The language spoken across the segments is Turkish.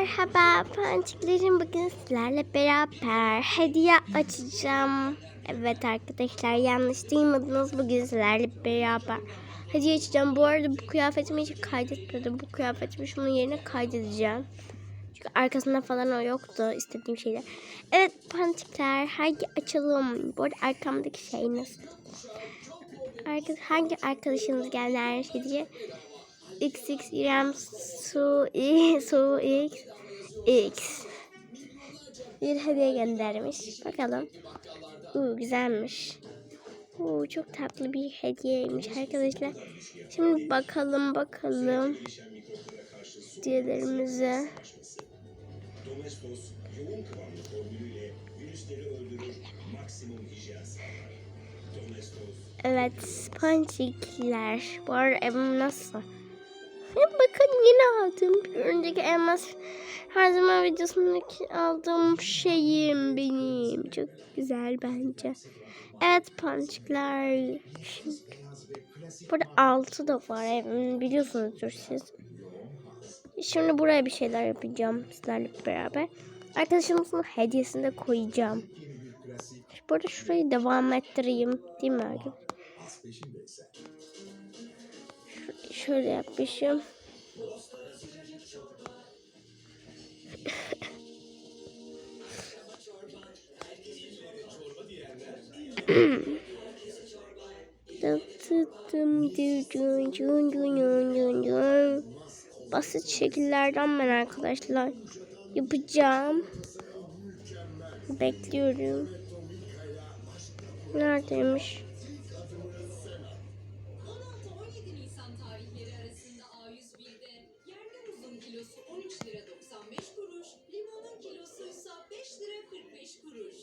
Merhaba Pançiklerim bugün sizlerle beraber hediye açacağım. Evet arkadaşlar yanlış duymadınız bugün sizlerle beraber hediye açacağım. Bu arada bu kıyafetimi hiç kaydetmedim. Bu kıyafetimi şunun yerine kaydedeceğim. Çünkü arkasında falan o yoktu istediğim şeyler. Evet Pançikler hadi açalım. Bu arada arkamdaki şey nasıl? Hangi arkadaşınız geldi her hediye? XX İrem Su I Su X X bir hediye göndermiş. Bakalım. Uuu güzelmiş. Uuu çok tatlı bir hediyeymiş arkadaşlar. Şimdi bakalım bakalım hediyelerimize. Evet ponçikler. Bu arada evim nasıl? Hem bakın yine aldım. Önceki elmas her zaman videosundaki aldığım şeyim benim. Çok güzel bence. Evet. Şimdi, burada altı da var biliyorsunuzdur siz. Şimdi buraya bir şeyler yapacağım sizlerle beraber. Arkadaşımızın hediyesini de koyacağım. Bu arada şurayı devam ettireyim. Değil mi arkadaşlar? Şöyle yapmışım. Basit şekillerden ben arkadaşlar yapacağım. Bekliyorum. Neredeymiş? 45 kuruş.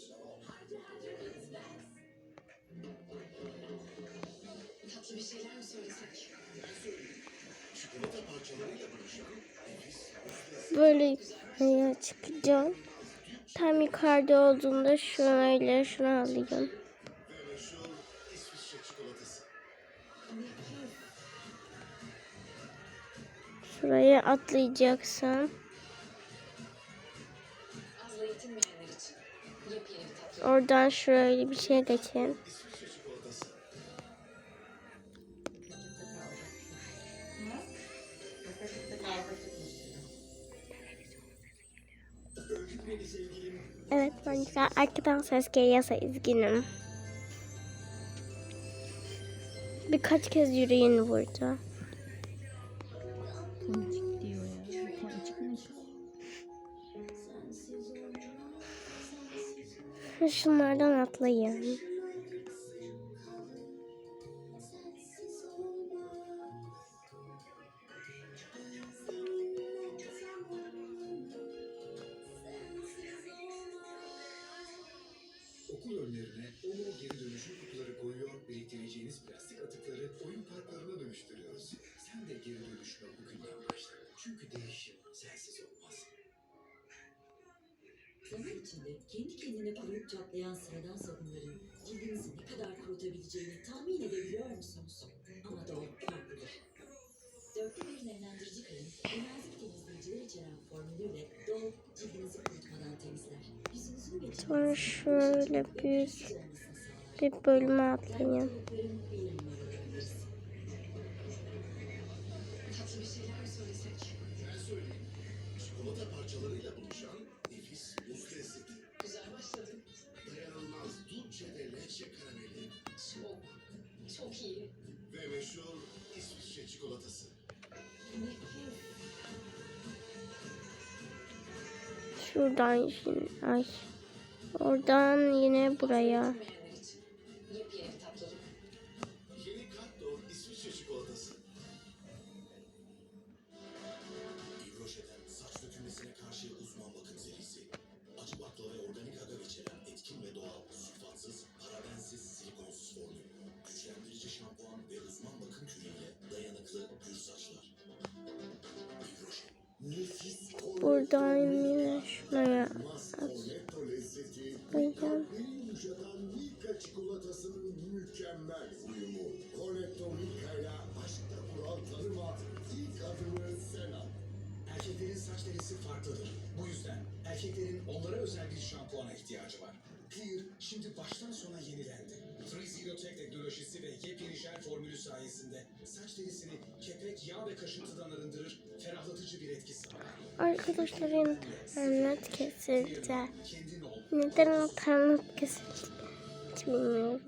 Tatlı bir şeyler mi söylesek? Böyle yukarıya çıkacağım. Tam yukarıda olduğunda şöyle şunu alayım. Şuraya atlayacaksın. Oradan şöyle bir şey geçin. Evet bence arkadan ses geliyorsa üzgünüm. Birkaç kez yüreğini vurdu. Şunlardan atlayın. önlerine OMO geri dönüşüm kutuları koyuyor, biriktireceğiniz plastik atıkları oyun parklarına dönüştürüyoruz. Sen de geri dönüşme bugünden başla. Çünkü değişim sensiz olmaz. Zaman içinde kendi kendine kuruyup çatlayan sıradan sabunların cildinizi ne kadar kurutabileceğini tahmin edebiliyor musunuz? Ama doğru farklıdır. Dörtlü bir nemlendirici krem ve nazik temizleyiciler içeren formülüyle doğal cildinizi kurutmadan temizler. Yüzünüzün ve Sonra şöyle bir bir bölüme atlayın. Şuradan şimdi ay. Oradan yine buraya. Buradan yine şuraya at. Cornetto lezzeti Koyacağım. Beni yumuşatan Milka çikolatasının mükemmel uyumu. Cornetto Milka ile aşkta kural tanıma. İlk adımı sen at. Erkeklerin saç derisi farklıdır. Bu yüzden erkeklerin onlara özel bir şampuana ihtiyacı var. Clear şimdi baştan sona yenilendi. Free Zero Tech teknolojisi ve yepyeni jel formülü sayesinde saç derisini kepek, yağ ve kaşıntıdan arındırır, ferahlatıcı bir etki sağlar. Arkadaşlar internet kesildi. Neden internet kesildi? Hiç bilmiyorum.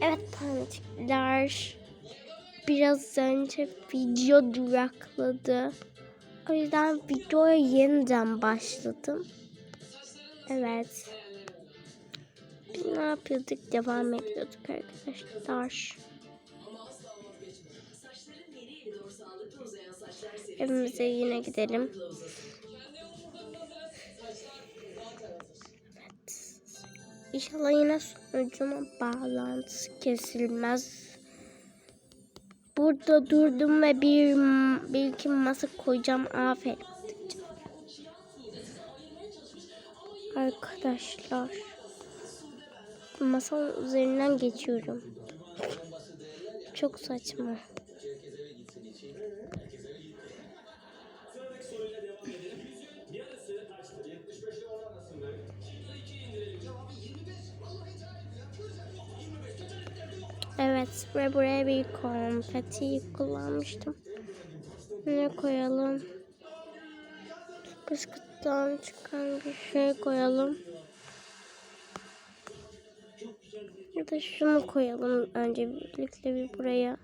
Evet tanecikler. Biraz önce video durakladı. O yüzden videoya yeniden başladım. Evet. Ne yapıyorduk? Devam ediyorduk arkadaşlar. Evimize yine gidelim. uzasın. İnşallah yine sonucuma bağlantısı kesilmez. Burada durdum ve bir, bir iki masa koyacağım. Aferin. Arkadaşlar. Masanın üzerinden geçiyorum. Çok saçma. Evet ve buraya bir konfeti kullanmıştım. Ne koyalım? Bisküvitten çıkan bir şey koyalım. Ya da şunu koyalım önce birlikte bir buraya.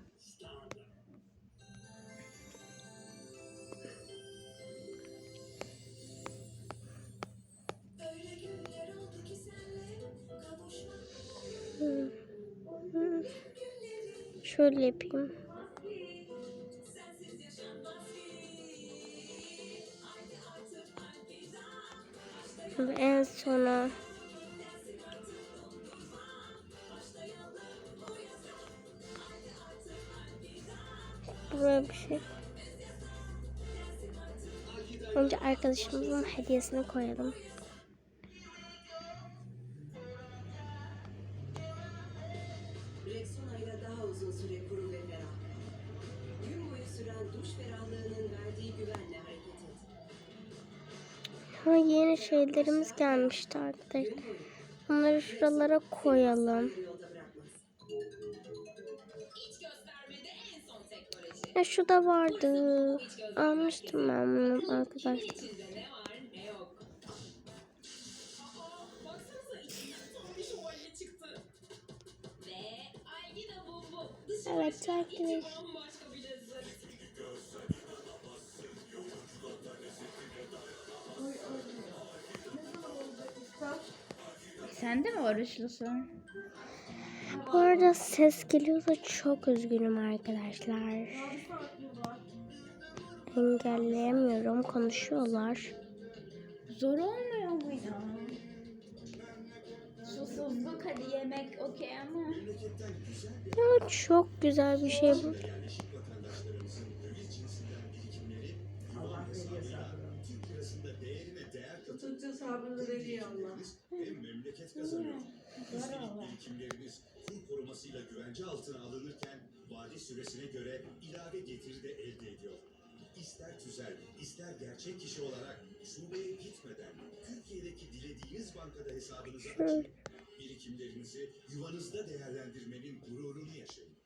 Şöyle yapayım. En sona Önce arkadaşımızın hediyesini koyalım. Rexona ile daha uzun süre kuru ve ferah. Gün boyu süren duş ferahlığının verdiği güvenle hareket et. Ha, yeni şeylerimiz gelmişti arkadaşlar. Bunları şuralara koyalım. Ya şu da vardı. Almıştım ben bunu arkadaşlar. Evet, bir lezzet. Sende mi oruçlusun? Bu arada ses geliyorsa çok üzgünüm arkadaşlar. Engelleyemiyorum. Konuşuyorlar. Zor olmuyor mu ya? Susuzluk hadi yemek okey ama. Ya çok güzel bir şey bu. Tuttuğu sabrını veriyor Allah. ve memleket kazanıyor. Üstelik birikimleriniz kur korumasıyla güvence altına alınırken vade süresine göre ilave getiri de elde ediyor. İster tüzel, ister gerçek kişi olarak şubeye gitmeden Türkiye'deki dilediğiniz bankada hesabınızı açın. Birikimlerinizi yuvanızda değerlendirmenin gururunu yaşayın.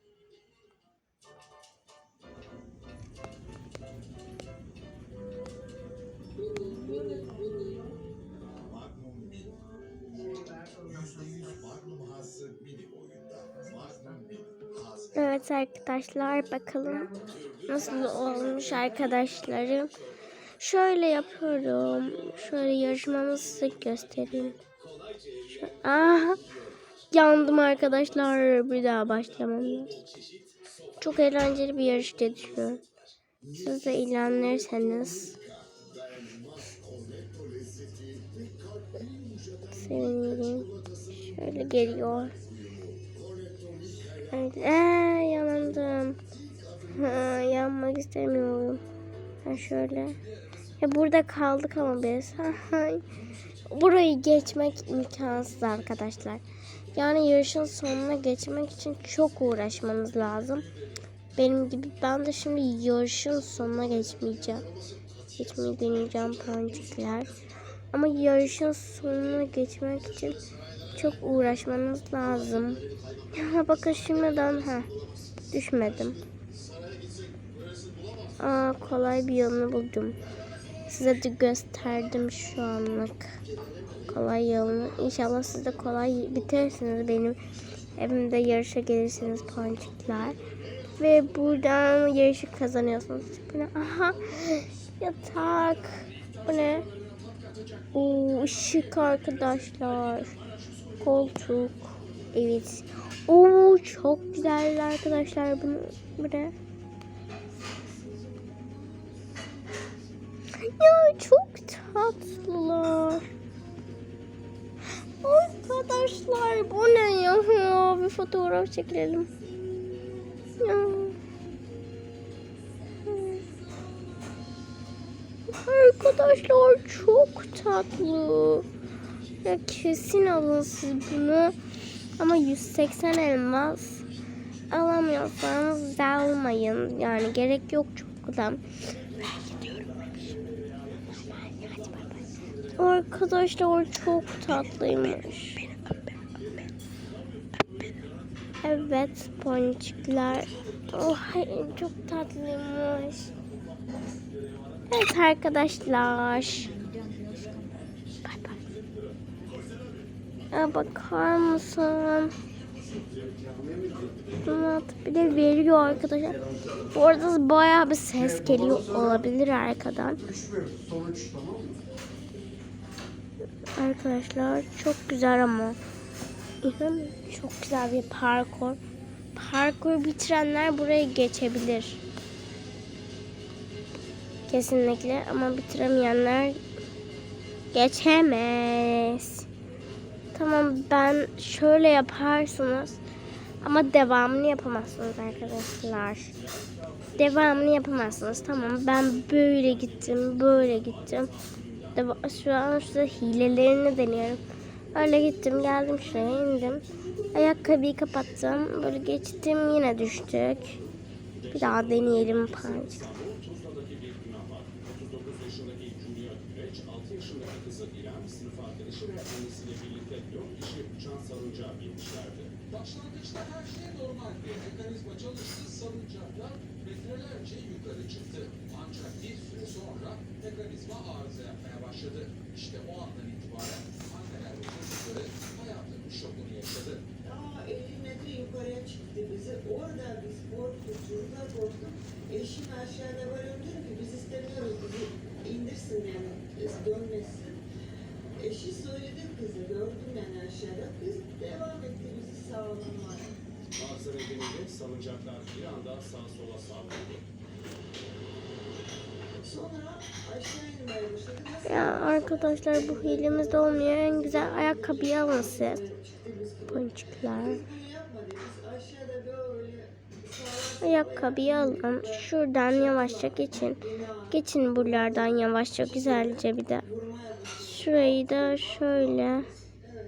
Arkadaşlar bakalım nasıl olmuş arkadaşlarım. Şöyle yapıyorum. Şöyle yarışmamızı göstereyim. Şu- Aha, yandım arkadaşlar. Bir daha başlamam. Çok eğlenceli bir yarış diye düşünüyorum. Siz de ilgilenirseniz sevinirim. Şöyle geliyor. Evet, ee, yandım. Ha, yanmak istemiyorum. Ha, şöyle. Ya burada kaldık ama biz. Burayı geçmek imkansız arkadaşlar. Yani yarışın sonuna geçmek için çok uğraşmanız lazım. Benim gibi ben de şimdi yarışın sonuna geçmeyeceğim. Geçmeyi deneyeceğim pancikler. Ama yarışın sonuna geçmek için çok uğraşmanız lazım. Ha bakın şimdiden ha düşmedim. Aa kolay bir yolunu buldum. Size de gösterdim şu anlık. Kolay yolunu. İnşallah siz de kolay bitirirsiniz. Benim evimde yarışa gelirsiniz ponçikler. Ve buradan yarışı kazanıyorsunuz. Bu ne? Aha yatak. Bu ne? Oo, ışık arkadaşlar. Koltuk. Evet. Oo çok güzel arkadaşlar. Bu, bu ne? Ya çok tatlılar. Arkadaşlar bu ne ya? ya bir fotoğraf çekelim. Ya. Arkadaşlar çok tatlı. Kesin alın siz bunu. Ama 180 elmas alamıyorsanız da almayın. Yani gerek yok çok da. Arkadaşlar çok tatlıymış. Evet ponçikler. Oh, çok tatlıymış. Evet arkadaşlar. Bakar mısın? Donat bile veriyor arkadaşlar. Bu arada bayağı bir ses geliyor olabilir arkadan. Arkadaşlar çok güzel ama İnanın çok güzel bir parkur. Parkur bitirenler buraya geçebilir. Kesinlikle ama bitiremeyenler geçemez. Tamam ben şöyle yaparsınız ama devamını yapamazsınız arkadaşlar. Devamını yapamazsınız. Tamam ben böyle gittim, böyle gittim. Şu an şurada hilelerini deniyorum. Öyle gittim geldim şuraya indim. Ayakkabıyı kapattım. Böyle geçtim yine düştük. Bir daha deneyelim punch. Tuzla'daki bir günah var. 39 yaşındaki Julia Güreç, 6 yaşındaki kızı İrem, sınıf arkadaşı ve annesiyle birlikte 4 kişi uçan salıncağa binmişlerdi. Başlangıçta her şey normaldi. Mekanizma çalıştı, salıncaklar metrelerce yukarı çıktı. Ancak bir süre sonra mekanizma arıza yapmaya başladı. İşte o andan itibaren anneler ve çocukları hayatının şokunu yaşadı. Aa 50 metre yukarıya çıktı bizi. Orada biz korktuk, çocuklar korktuk. Eşim aşağıda var ki biz istemiyoruz bizi indirsin yani biz dönmesin. Eşi söyledi kızı gördüm yani aşağıda. Kız devam etti bizi sağlamaya. Arıza nedeniyle salıncaklar bir anda sağa sola savruldu. Sonra aşağı inmeye başladı. Nasıl Ya arkadaşlar bu hilemizde olmuyor. En güzel ayakkabıyı alın siz. Ponçikler. Bunu yapmadık. Biz aşağıda böyle sağlam Ayakkabıyı alın. Şuradan yavaşça geçin. Geçin buralardan yavaşça güzelce bir de. Şurayı da şöyle.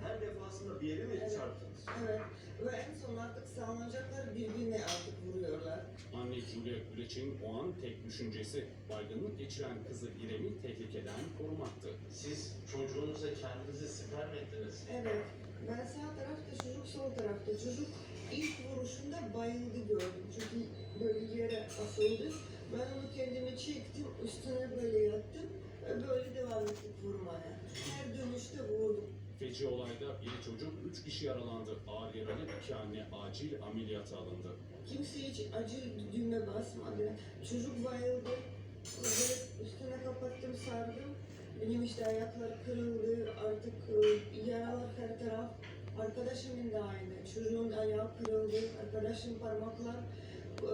Her defasında bir yere mi çarptınız? Evet. Ve en son artık sağlanacaklar birbirine artık vuruyorlar. Anne Julia Güreç'in o an tek düşüncesi baygınlık geçiren kızı İrem'i tehlikeden korumaktı. Siz çocuğunuza kendinizi siper mi ettiniz? Evet. Ben sağ tarafta çocuk sol tarafta. Çocuk ilk vuruşunda bayıldı gördüm. Çünkü böyle yere asıldı. Ben onu kendime çektim. Üstüne böyle yattım. Böyle devam ettik vurmaya. Her dönüşte vurdum. Feci olayda bir çocuk, üç kişi yaralandı. Ağır yaralı iki anne acil ameliyata alındı. Kimse hiç acı düğme basmadı. Çocuk bayıldı. Böyle üstüne kapattım sardım. Benim işte ayaklar kırıldı. Artık e, yaralar her taraf. Arkadaşımın da aynı. Çocuğun ayağı kırıldı. Arkadaşım parmaklar e,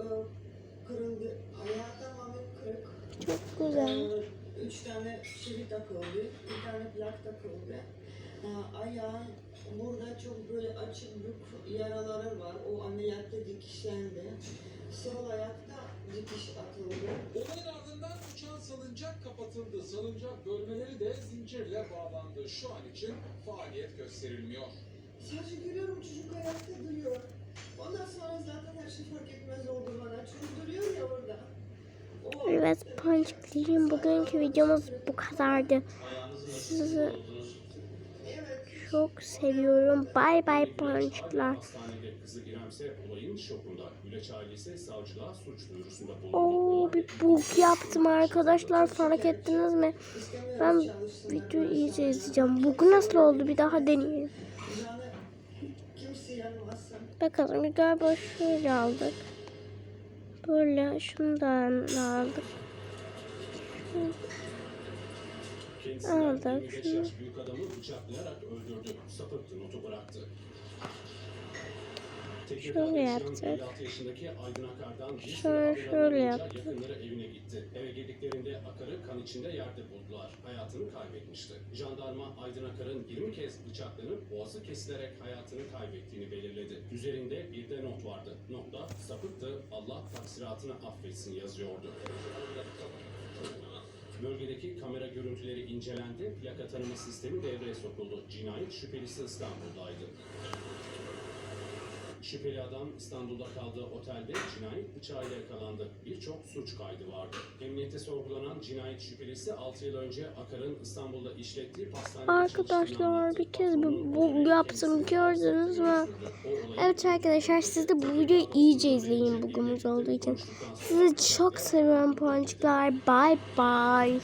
kırıldı. Ayağı tamamen kırık. Çok güzel. Ee, Üç tane çivi takıldı, bir tane plak takıldı. Ee, Ayağın burada çok böyle açık büyük yaraları var. O ameliyatta dikişlendi. Sol ayakta dikiş atıldı. Olayın ardından uçan salıncak kapatıldı. Salıncak bölmeleri de zincirle bağlandı. Şu an için faaliyet gösterilmiyor. Sadece görüyorum çocuk ayakta duruyor. Ondan sonra zaten her şey fark etmez oldu bana. Çocuk duruyor ya orada. Evet ponçiklerim bugünkü videomuz bu kadardı. Sizi çok seviyorum. Bay bay bulundu. Oo bir bug yaptım arkadaşlar fark ettiniz mi? Ben videoyu iyice izleyeceğim. Bug nasıl oldu bir daha deneyelim. Bakalım galiba şöyle aldık. Böyle şundan aldık. Aldık. 25 Şöyle yaptık. 56 yaşındaki Aydın Akar'dan bir süre Şöyle- şöyle yaptık. yakınları evine gitti. Eve girdiklerinde Akar'ı kan içinde yerde buldular. Hayatını kaybetmişti. Jandarma Aydın Akar'ın 20 kez bıçaklanıp boğazı kesilerek hayatını kaybettiğini belirledi. Üzerinde bir de not vardı. Notta sapıktı, Allah taksiratını affetsin yazıyordu. Bölgedeki kamera görüntüleri incelendi, plaka tanıma sistemi devreye sokuldu. Cinayet şüphelisi İstanbul'daydı. Şüpheli adam İstanbul'da kaldığı otelde cinayet bıçağıyla yakalandı. Birçok suç kaydı vardı. Emniyete sorgulanan cinayet şüphelisi 6 yıl önce Akar'ın İstanbul'da işlettiği pastanede Arkadaşlar bir kez bir bug yaptım gördünüz mü? Evet arkadaşlar siz de bu videoyu iyice izleyin bugümüz olduğu için. Sizi çok seviyorum ponçikler. Bye bye.